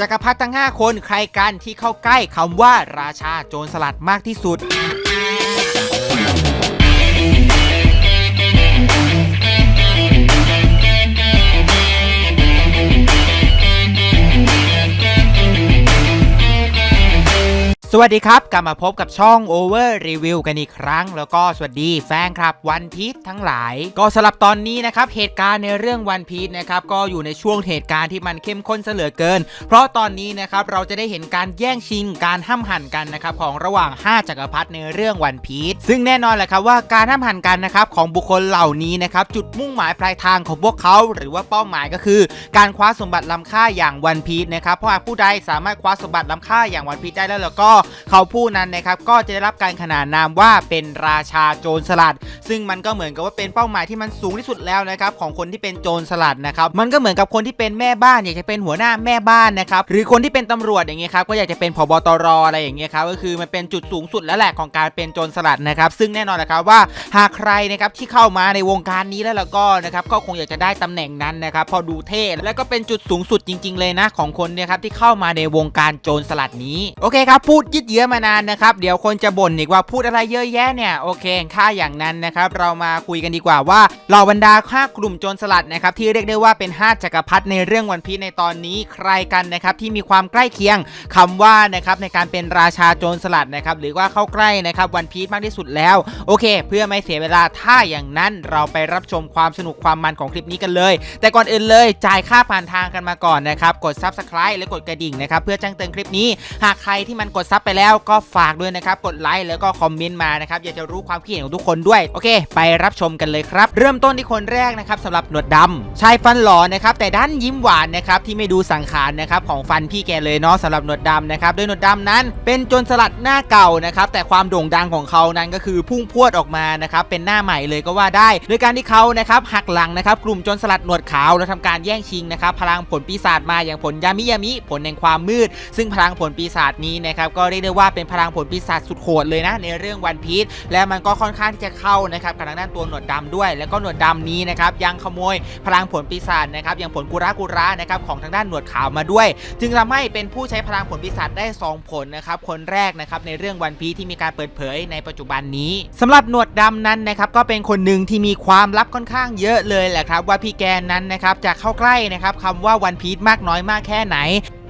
จักรพรรดิทั้ง 5 คนใครกันที่เข้าใกล้คำว่าราชาโจรสลัดมากที่สุด สวัสดีครับ กลับมาพบกับช่อง Over Review กันอีกครั้ง แล้วก็สวัสดีแฟนครับวันพีชทั้งหลาย ก็สำหรับตอนนี้นะครับ เหตุการณ์ในเรื่องวันพีชนะครับก็อยู่ในช่วงเหตุการณ์ที่มันเข้มข้นเสลือเกิน เพราะตอนนี้นะครับเราจะได้เห็นการแย่งชิงการห้ามหันกันนะครับของระหว่าง 5จักรพรรดิในเรื่องวันพีชซึ่งแน่นอนแหละครับว่าการห้ามหันกันนะครับของบุคคลเหล่านี้นะครับจุดมุ่งหมายปลายทางของพวกเขา หรือว่าเป้าหมายก็คือ การคว้าสมบัติล้ำค่าอย่างวันพีชนะครับเพราะหากผู้ใดสามารถคว้าสมบัติล้ำค่าอย่างวันพีชได้แล้วแล้วก็เขาผู้นั้นนะครับก็จะได้รับการขนานนามว่าเป็นราชาโจรสลัด ซึ่งมันก็เหมือนกับว่าเป็นเป้าหมายที่มันสูงที่สุดแล้วนะครับของคนที่เป็นโจรสลัดนะครับมันก็เหมือนกับคนที่เป็นแม่บ้านอยากจะเป็นหัวหน้าแม่บ้านนะครับหรือคนที่เป็นตำรวจอย่างเงี้ยครับก็อยากจะเป็นผบตรอะไรอย่างเงี้ยครับก็คือมันเป็นจุดสูงสุดแล้วแหละของการเป็นโจรสลัดนะครับซึ่งแน่นอนนะครับว่าหากใครนะครับที่เข้ามาในวงการนี้แล้วแล้วก็นะครับก็คงอยากจะได้ตำแหน่งนั้นนะครับพอดูเท่แล้วก็เป็นจุดสูงสุดจริง ๆ เลยนะของคนเนี่ยครับที่เข้ามาในวงการโจรสลัดนี้โอเคครับพูดยืดเยื้อมานานนะครับ เดี๋ยวคนจะบ่นอีกว่าพูดอะไรเยอะแยะเนี่ยโอเคค่าอย่างนั้นนะครับ เรามาคุยกันดีกว่าว่าเหล่าบรรดาค่ากลุ่มโจรสลัดนะครับที่เรียกได้ว่าเป็น5จักรพรรดิในเรื่องวันพีในตอนนี้ใครกันนะครับที่มีความใกล้เคียงคำว่านะครับในการเป็นราชาโจรสลัดนะครับหรือว่าเข้าใกล้นะครับวันพีมากที่สุดแล้ว โอเค เพื่อไม่เสียเวลาถ้าอย่างนั้นเราไปรับชมความสนุกความมันของคลิปนี้กันเลย แต่ก่อนอื่นเลยจ่ายค่าผ่านทางกันมาก่อนนะครับกด subscribe และกดกระดิ่งนะครับเพื่อแจ้งเตือนคลิปนี้ หากใครที่มันกดซับไปแล้วก็ฝากด้วยนะครับ กดไลค์แล้วก็คอมเมนต์มานะครับ อยากจะรู้ความคิดเห็นของทุกคนด้วย โอเค ไปรับชมกันเลยครับ เริ่มต้นที่คนแรกนะครับสำหรับหนวดดำชายฟันหล่อนะครับ แต่ด้านยิ้มหวานนะครับที่ไม่ดูสังขารนะครับของฟันพี่แกเลยเนาะสำหรับหนวดดำนะครับโดยหนวดดำนั้น เป็นโจนสลัดหน้าเก่านะครับแต่ความโด่งดังของเขานั้นก็คือพุ่งพรวดออกมานะครับเป็นหน้าใหม่เลยก็ว่าได้ โดยการที่เขานะครับหักหลังนะครับกลุ่มโจนสลัดหนวดขาวแล้วทำการแย่งชิงนะครับพลังผลปีศาจมาอย่างผลยามิยามิผลแห่งความมืด ซึ่งพลังผลปีศาจนี้นะครับก็เรียกได้ว่าเป็นพลังผลปีศาจสุดโหดเลยนะในเรื่องวันพีชและมันก็ค่อนข้างที่จะเข้านะครับกับทางด้านตัวหนวดดำด้วย แล้วก็หนวดดำนี้นะครับยังขโมยพลังผลปีศาจนะครับอย่างผลกุระกุระนะครับของทางด้านหนวดขาวมาด้วย จึงทำให้เป็นผู้ใช้พลังผลปีศาจได้ 2 ผลนะครับคนแรกนะครับในเรื่องวันพีชที่มีการเปิดเผยในปัจจุบันนี้สำหรับหนวดดำนั้นนะครับก็เป็นคนหนึ่งที่มีความลับค่อนข้างเยอะเลยแหละครับว่าพี่แกนนั้นนะครับจะเข้าใกล้นะครับคำว่าวันพีชมากน้อยมากแค่ไหน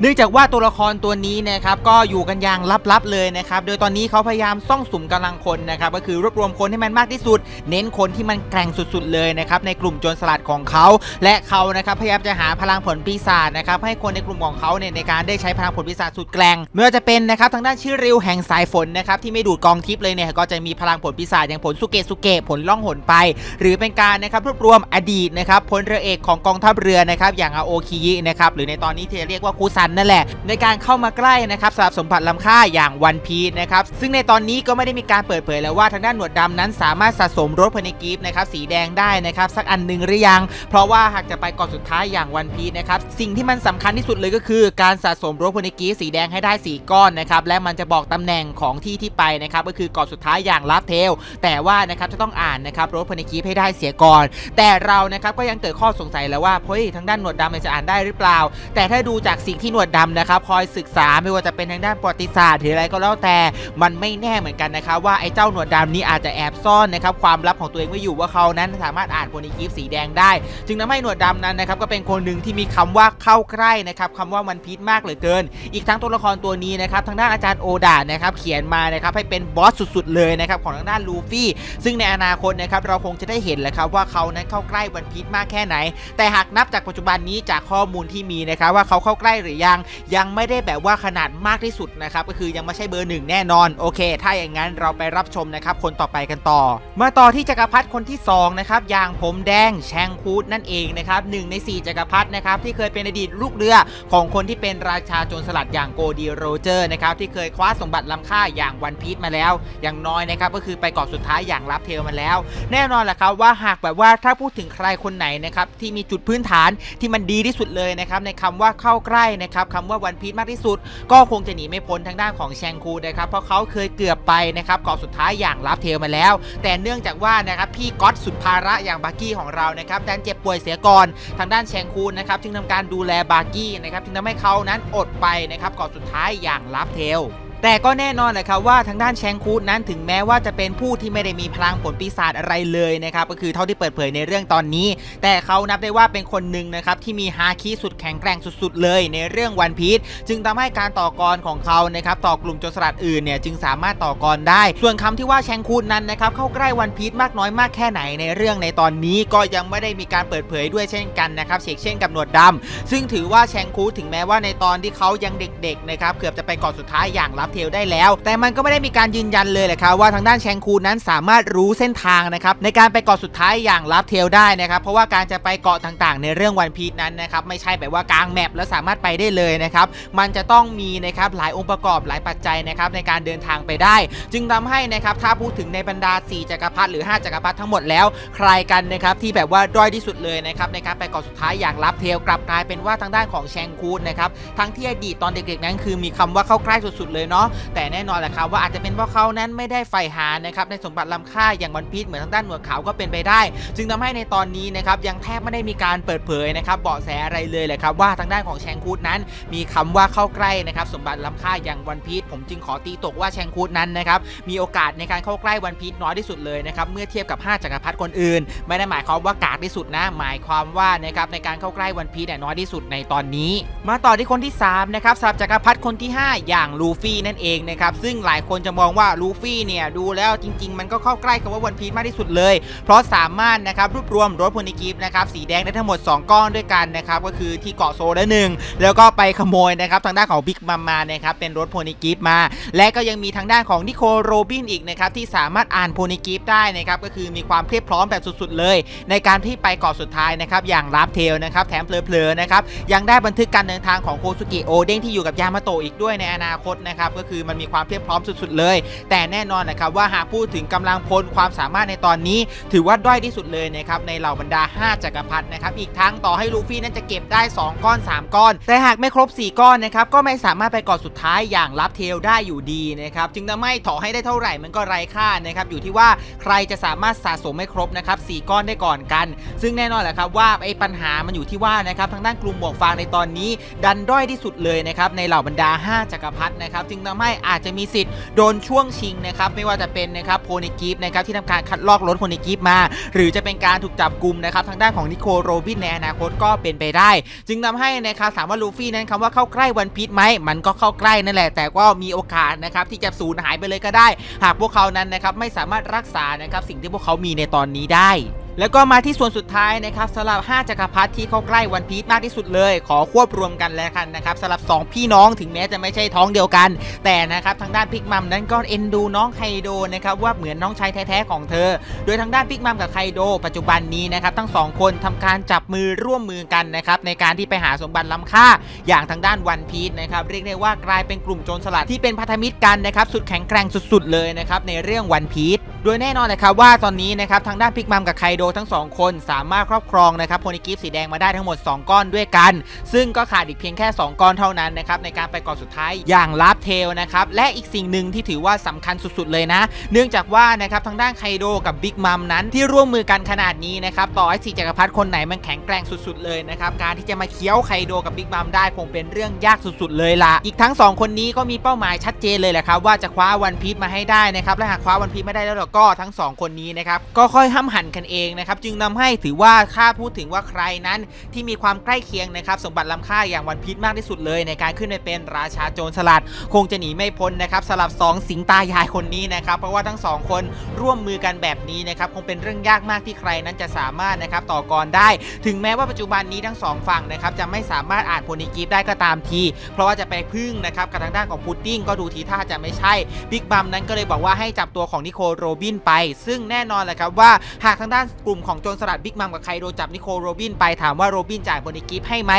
เนื่องจากว่าตัวละครตัวนี้นะครับก็อยู่กันอย่างลับๆเลยนะครับโดยตอนนี้เขาพยายามซ่องสุมกำลังคนนะครับก็คือรวบรวมคนให้มันมากที่สุด เน้นคนที่มันแกร่งสุดๆเลยนะครับในกลุ่มโจรสลัดของเขา และเขานะครับพยายามจะหาพลังผลปีศาจนะครับให้คนในกลุ่มของเขาเนี่ยในการได้ใช้พลังผลปีศาจสุดแกร่งไม่ว่าจะเป็นนะครับทางด้านชื่อริวแห่งสายฝนนะครับที่ไม่ดูดกองทิพย์เลยเนี่ยก็จะมีพลังผลปีศาจอย่างผลสุเกะสุเกะผลล่องหนไป หรือเป็นการนะครับรวบรวมอดีตนะครับพลเรือเอกของกองทัพเรือนะครับอย่างอาโอคิยินะครับหรือในตอนนี้ที่จะเรียกว่าคูซันนั่นแหละ ในการเข้ามาใกล้นะครับสำหรับสมบัติล้ำค่าอย่างวันพีชนะครับซึ่งในตอนนี้ก็ไม่ได้มีการเปิดเผยแล้วว่าทางด้านหนวดดำนั้นสามารถสะสมรถพนิกีฟนะครับสีแดงได้นะครับสักอันหนึ่งหรือยัง เพราะว่าหากจะไปก่อนสุดท้ายอย่างวันพีชนะครับสิ่งที่มันสำคัญที่สุดเลยก็คือ การสะสมรถพนิกีฟสีแดงให้ได้สีก้อนนะครับและมันจะบอกตำแหน่งของที่ที่ไปนะครับก็คือก่อนสุดท้ายอย่างลับเทลแต่ว่านะครับจะต้องอ่านนะครับรถพนิกีฟให้ได้เสียก่อน แต่เรานะครับก็ยังเกิดข้อสงสัยแล้วว่าเฮ้ยทางด้านหนวดดำจะอ่านได้หรือเปล่า แต่ถ้าดูจากสิ่งที่หนวดดำนะครับคอยศึกษาไม่ว่าจะเป็นทางด้านประวัติศาสตร์หรืออะไรก็แล้วแต่มันไม่แน่เหมือนกันนะครับว่าไอ้เจ้าหนวดดำนี้อาจจะแอบซ่อนนะครับความลับของตัวเองไว้อยู่ว่าเขานั้นสามารถอ่านโพนิกีฟสีแดงได้ จึงทำให้หนวดดำนั้นนะครับก็เป็นคนหนึ่งที่มีคำว่าเข้าใกล้นะครับคำว่ามันพีชมากเหลือเกิน อีกทั้งตัวละครตัวนี้นะครับทางด้านอาจารย์โอดานะครับเขียนมานะครับให้เป็นบอสสุดๆเลยนะครับของทางด้านลูฟี่ซึ่งในอนาคตนะครับเราคงจะได้เห็นแหละครับว่าเขานั้นเข้าใกล้วันพีชมากแค่ไหน แต่หากนับจากปัจจุบันนี้จากข้อมูลที่มีนะครับว่าเขาเข้าใกล้หรือยังยังไม่ได้แบบว่าขนาดมากที่สุดนะครับก็คือยังไม่ใช่เบอร์หนึ่งแน่นอนโอเค ถ้าอย่างนั้นเราไปรับชมนะครับคนต่อไปกันต่อ มาต่อที่จักรพรรดิคนที่สองนะครับอย่างผมแดงแชงคูดนั่นเองนะครับหนึ่งในสี่จักรพรรดินะครับที่เคยเป็นอดีตลูกเรือของคนที่เป็นราชาโจรสลัดอย่างโกดีโรเจอร์นะครับที่เคยคว้าสมบัติล้ำค่าอย่างวันพีชมาแล้ว อย่างน้อยนะครับก็คือไปเกาะสุดท้ายอย่างรับเทลมาแล้ว แน่นอนแหละครับว่าหากแบบว่าถ้าพูดถึงใครคนไหนนะครับที่มีจุดพื้นฐานที่มันดีที่สุดเลยนะครับในคำว่าเข้าใกล้นะครับนะครับคำว่าวันพีชมากที่สุด ก็คงจะหนีไม่พ้นทางด้านของแชงคูนะครับเพราะเขาเคยเกือบไปนะครับเกาะสุดท้ายอย่างลับเทลมาแล้ว แต่เนื่องจากว่านะครับพี่ก๊อตสุดภาระอย่างบาร์กี้ของเรานะครับดันเจ็บป่วยเสียก่อนทางด้านแชงคูนะครับจึงทำการดูแลบาร์กี้นะครับจึงทำให้เขานั้นอดไปนะครับเกาะสุดท้ายอย่างลับเทล แต่ก็แน่นอนแหละครับว่าทางด้านแชงคูดนั้นถึงแม้ว่าจะเป็นผู้ที่ไม่ได้มีพลังผลปีศาจอะไรเลยนะครับก็คือเท่าที่เปิดเผยในเรื่องตอนนี้ แต่เขานับได้ว่าเป็นคนหนึ่งนะครับที่มีฮาคิสุดแข็งแกร่งสุดๆ เลยในเรื่องวันพีชจึงทำให้การต่อกรของเขานะครับต่อกลุ่มโจรสลัดอื่นเนี่ยจึงสามารถต่อกรได้ ส่วนคำที่ว่าแชงคูดนั้นนะครับเข้าใกล้วันพีชมากน้อยมากแค่ไหนในเรื่องในตอนนี้ก็ยังไม่ได้มีการเปิดเผยด้วยเช่นกันนะครับเชกเช่นกับหนวดดำซึ่งถือว่าแชงคูถึงแม้ว่าในตอนที่เขายังเด็กๆนะครับเกือบจะไปกาะสุดท้ายอย่างลับเทลได้แล้ว แต่มันก็ไม่ได้มีการยืนยันเลยแหละครับว่าทางด้านแชงคูนั้นสามารถรู้เส้นทางนะครับในการไปเกาะสุดท้ายอย่างลับเทลได้นะครับเพราะว่าการจะไปเกาะต่างๆ ในเรื่องวันพีชนั้นนะครับไม่ใช่แบบว่ากลางแมปแล้วสามารถไปได้เลยนะครับมันจะต้องมีนะครับหลายองค์ประกอบหลายปัจจัยนะครับในการเดินทางไปได้ จึงทำให้นะครับถ้าพูดถึงในบรรดา 4จักรพรรดิหรือ 5จักรพรรดิทั้งหมดแล้ว ใครกันนะครับที่แบบว่าด้อยที่สุดเลยนะครับในการไปเกาะสุดท้ายอย่างลับเทลกลับกลายเป็นว่าทางด้านของแชงคูนะครับทั้งที่อดีตตอนเด็กๆนั้นคือมีคำว่าเข้าใกล้สุดๆเลยเนาะแต่แน่นอนแหละครับว่าอาจจะเป็นเพราะเขานั้นไม่ได้ใฝ่หานะครับในสมบัติล้ำค่าอย่างวันพีชเหมือนทางด้านหนวดขาวก็เป็นไปได้ จึงทำให้ในตอนนี้นะครับยังแทบไม่ได้มีการเปิดเผยนะครับเบาะแสอะไรเลยแหละครับว่าทางด้านของแชงคูดนั้น มีคำว่าเข้าใกล้นะครับสมบัติล้ำค่าอย่างวันพีชผมจึงขอตีตกว่าแชงคูดนั้นนะครับมีโอกาสในการเข้าใกล้วันพีชน้อยที่สุดเลยนะครับเมื่อเทียบกับ 5จักรพรรดิคนอื่น ไม่ได้หมายความว่ากากที่สุดนะ หมายความว่านะครับในการเข้าใกล้วันพีชน้อยที่สุดในตอนนี้ มาต่อที่คนที่3นะครับสำหรับจักรพรรดิคนที่ 5 อย่างลูฟี่นั่นเองนะครับซึ่งหลายคนจะมองว่าลูฟี่เนี่ยดูแล้วจริง ๆ มันก็เข้าใกล้คำว่าวันพีชมากที่สุดเลย เพราะสามารถนะครับรวบรวมรถโพนิกิฟนะครับสีแดงได้ทั้งหมด 2 ก้อนด้วยกันนะครับก็คือที่เกาะโซลและหนึ่งแล้วก็ไปขโมยนะครับทางด้านของบิ๊กมัมมานะครับเป็นรถโพนิกิฟมา และก็ยังมีทางด้านของนิโคโรบินอีกนะครับที่สามารถอ่านโพนิกิฟได้นะครับก็คือมีความเพียบพร้อมแบบสุดๆ เลย ในการที่ไปเกาะสุดท้ายนะครับอย่างลับเทลนะครับแถมเพลอๆนะครับยังได้บันทึกการเดินทางของโคซุกิโอเด้งที่อยู่กับยามาโตะอีกด้วยในอนาคตนะครับก็คือมันมีความเพียบพร้อมสุดๆเลย แต่แน่นอนนะครับว่าหากพูดถึงกำลังพลความสามารถในตอนนี้ ถือว่าด้อยที่สุดเลยนะครับในเหล่าบรรดา 5จักรพรรดินะครับอีกทั้งต่อให้ลูฟี่นั้นจะเก็บได้ 2 ก้อน 3 ก้อน แต่หากไม่ครบ 4 ก้อนนะครับก็ไม่สามารถไปกาะสุดท้ายอย่างลับเทลได้อยู่ดีนะครับจึงทำให้ต่อให้ได้เท่าไหร่มันก็ไร้ค่านะครับอยู่ที่ว่าใครจะสามารถสะสมไม่ครบนะครับสก้อนได้ก่อนกัน ซึ่งแน่นอนแหละครับว่าไอ้ปัญหามันอยู่ที่ว่านะครับทางด้านกลุ่มหมวกฟางในตอนนี้ ดันด้อยที่สุดเลยนะครับในเหล่าบรรดา 5จักรพรรดินะครับจึงทำให้อาจจะมีสิทธิ์โดนช่วงชิงนะครับไม่ว่าจะเป็นนะครับโพนิกิฟนะครับที่ทำการคัดลอกรถโพนิกิฟมา หรือจะเป็นการถูกจับกลุ่มนะครับทางด้านของนิโคโรบินในอนาคตก็เป็นไปได้ จึงทำให้นะครับถามว่าลูฟี่นั้นคำว่าเข้าใกล้วันพีชไหมมันก็เข้าใกล้นั่นแหละ แต่ก็มีโอกาสนะครับที่จะสูญหายไปเลยก็ได้ หากพวกเขานั้นนะครับไม่สามารถรักษานะครับสิ่งที่พวกเขามีในตอนนี้ได้ แล้วก็มาที่ส่วนสุดท้ายนะครับสำหรับ 5จักรพรรดิที่เข้าใกล้วันพีชมากที่สุดเลย ขอควบรวมกันแล้วกันนะครับสำหรับ 2 พี่น้องถึงแม้จะไม่ใช่ท้องเดียวกัน แต่นะครับทางด้านพิกมัมนั้นก็เอ็นดูน้องไคโดนะครับว่าเหมือนน้องชายแท้ๆของเธอ โดยทางด้านพิกมัมกับไคโด ปัจจุบันนี้นะครับทั้งสองคนทำการจับมือร่วมมือกันนะครับในการที่ไปหาสมบัติล้ำค่า อย่างทางด้านวันพีชนะครับเรียกได้ว่ากลายเป็นกลุ่มโจรสลัดที่เป็นพันธมิตรกันนะครับสุดแข็งแกร่งสุด ๆ เลยนะครับในเรื่องวันพีช โดยแน่นอนเลยครับว่าตอนนี้นะครับทางด้านพิกมัมกับไคโดทั้งสองคนสามารถครอบครองนะครับโพนิกิฟสีแดงมาได้ทั้งหมด 2 ก้อนด้วยกัน ซึ่งก็ขาดอีกเพียงแค่ 2 ก้อนเท่านั้นนะครับในการไปก่อนสุดท้ายอย่างลาบเทลนะครับและอีกสิ่งหนึ่งที่ถือว่าสำคัญสุดๆเลยนะ เนื่องจากว่านะครับทางด้านไคโดกับบิ๊กมัมนั้นที่ร่วมมือกันขนาดนี้นะครับต่อให้สีจักรพรรดิคนไหนมันแข็งแกร่งสุดๆเลยนะครับการที่จะมาเคี้ยวไคโดกับบิ๊กมัมได้คงเป็นเรื่องยากสุดๆเลยล่ะอีกทั้งสองคนนี้ก็มีเป้าหมายชัดเจนเลยแหละครับว่าจะคว้าวันพีชมาให้ได้นะครับและหากคว้าวันพีชไม่ได้แล้วเราก็ทั้งสองคนนี้นะครับก็ค่อยห้ำหันกันเองนะครับจึงนำให้ถือว่าถ้าพูดถึงว่าใครนั้นที่มีความใกล้เคียงนะครับสมบัติล้ำค่าอย่างวันพีชมากที่สุดเลย ในการขึ้นไปเป็นราชาโจรสลัด คงจะหนีไม่พ้นนะครับสลับ 2 สิงตายายคนนี้นะครับเพราะว่าทั้งสองคนร่วมมือกันแบบนี้นะครับคงเป็นเรื่องยากมากที่ใครนั้นจะสามารถนะครับต่อกรได้ ถึงแม้ว่าปัจจุบันนี้ทั้งสองฝั่งนะครับจะไม่สามารถอ่านโพนิกิฟได้ก็ตามที เพราะว่าจะไปพึ่งนะครับกับทางด้านของพุดดิ้งก็ดูทีท่าจะไม่ใช่บิ๊กบัมนั้นก็เลยบอกว่าให้จับตัวของนิโคโรบินไป ซึ่งแน่นอนแหละครับว่าหากทางด้านกลุ่มของโจรสลัดบิ๊กมัมกับไคโดจับนิโคลโรบินไปถามว่าโรบินจ่ายบนิกิฟให้ไหม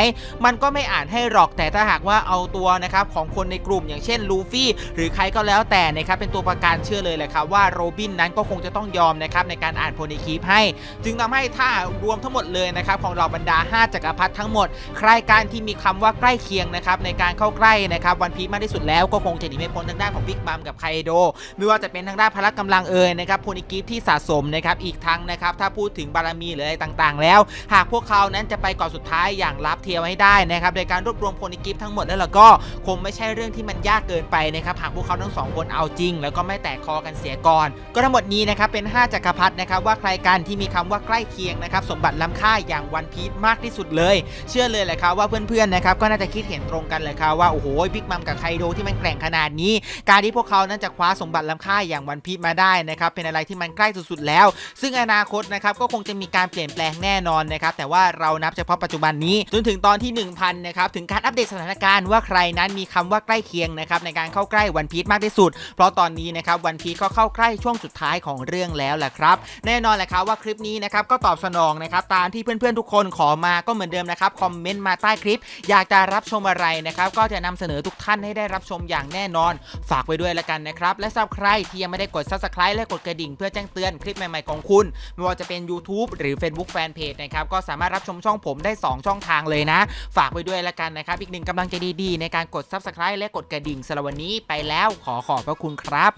มันก็ไม่อ่านให้หรอกแต่ถ้าหากว่าเอาตัวนะครับของคนในกลุ่มอย่างเช่นลูฟี่หรือใครก็แล้วแต่นะครับเป็นตัวประกันเชื่อเลยแหละครับว่าโรบินนั้นก็คงจะต้องยอมนะครับในการอ่านโพนิคีฟให้ จึงทำให้ถ้ารวมทั้งหมดเลยนะครับของเราบรรดา 5จักรพรรดิทั้งหมด ใครการที่มีคำว่าใกล้เคียงนะครับในการเข้าใกล้นะครับวันพีมากที่สุดแล้วก็คงจะหนีไม่พ้นทางด้านของบิ๊กบัมกับไคโดไม่ว่าจะเป็นทางด้านพละกำลังเอ่ยนะครับโพนิกิฟที่สะสมนะครับอีกทั้งนะครับถ้าพูดถึงบารมีหรืออะไรต่างๆ แล้ว หากพวกเขานั้นจะไปก่อนสุดท้ายอย่างลับเทียวให้ได้นะครับโดยการรวบรวมโพนิกิฟทั้งหมดแล้วเราก็คงไม่ใช่เรื่องที่มันยากเกินไปนะครับหากพวกเขาทั้งสองคนเอาจริง แล้วก็ไม่แตกคอกันเสียก่อน ก็ทั้งหมดนี้นะครับเป็น 5จักรพรรดินะครับว่าใครกันที่มีคำว่าใกล้เคียงนะครับสมบัติล้ำค่าอย่างวันพีชมากที่สุดเลย เชื่อเลยแหละครับว่าเพื่อนๆนะครับก็น่าจะคิดเห็นตรงกันเลยครับว่าโอ้โหบิ๊กมัมกับไคโดที่มันแกร่งขนาดนี้ การที่พวกเขานั้นจะคว้าสมบัติล้ำค่าอย่างวันพีชมาได้นะครับเป็นอะไรที่มันใกล้สุดๆแล้ว ซึ่งอนาคตนะครับก็คงจะมีการเปลี่ยนแปลงแน่นอนนะครับแต่ว่าเรานับเฉพาะปัจจุบันนี้จนถึงตอนที่ 1000นะครับถึงการอัปเดตสถานการณ์ว่าใครนั้นมีคำว่าใกล้เคียงนะครับในการเข้าใกล้วันพีชมากที่สุด เพราะตอนนี้นะครับวันพีชก็เข้าใกล้ช่วงสุดท้ายของเรื่องแล้วแหละครับ แน่นอนแหละครับว่าคลิปนี้นะครับก็ตอบสนองนะครับตามที่เพื่อนๆทุกคนขอมาก็เหมือนเดิมนะครับคอมเมนต์มาใต้คลิป อยากจะรับชมอะไรนะครับก็จะนำเสนอทุกท่านให้ได้รับชมอย่างแน่นอน ฝากไว้ด้วยละกันนะครับและสำหรับใครที่ยังไม่ได้กด subscribe และกดกระดิ่งเพื่อแจ้งเตือนคลิปใหม่ๆของคุณ ไม่ว่าจะเป็น YouTube หรือ Facebook Fanpage นะครับก็สามารถรับชมช่องผมได้ 2 ช่องทางเลยนะ ฝากไว้ด้วยละกันนะครับ อีกหนึ่งกำลังใจดีๆ ในการกด subscribe และกดกระดิ่งสำหรับวันนี้ไปแล้วขอขอบพระคุณครับ